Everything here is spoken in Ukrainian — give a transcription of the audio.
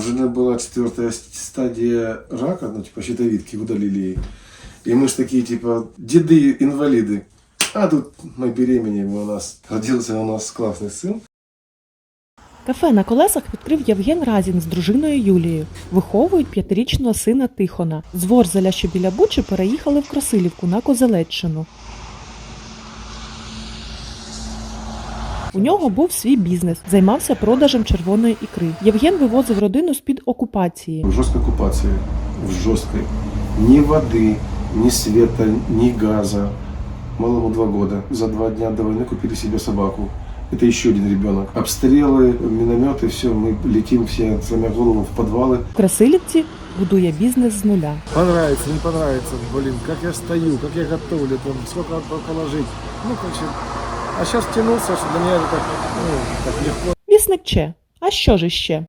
У жены была четвертая стадия рака, ну, типа, щитовидки удалили ей. И мы ж такие, типа, деды-инвалиды. А тут мы беременеем, и у нас родился у нас классный сын. Кафе на колесах відкрив Євген Разін з дружиною Юлією. Виховують п'ятирічного сина Тихона. З Ворзеля, що біля Бучі, переїхали в Красилівку на Козелеччину. У нього був свій бізнес, займався продажем червоної ікри. Євген вивозив родину з-під окупації. В жесткой оккупации, в жесткой. Ни воды, ни света, ни газа. Малому два года. За два дня до войны купили себе собаку. Это еще один ребенок. Обстрелы, минометы, все, мы летим все, сломя голову в подвалы. В Красилівці будує бізнес з нуля. Понравится, не понравится, блин, как я стою, как я готовлю, там, сколько надо положить. Ну, короче, а сейчас тянулся, что для меня это так, ну, так легко. Вісник Че. А що ж іще?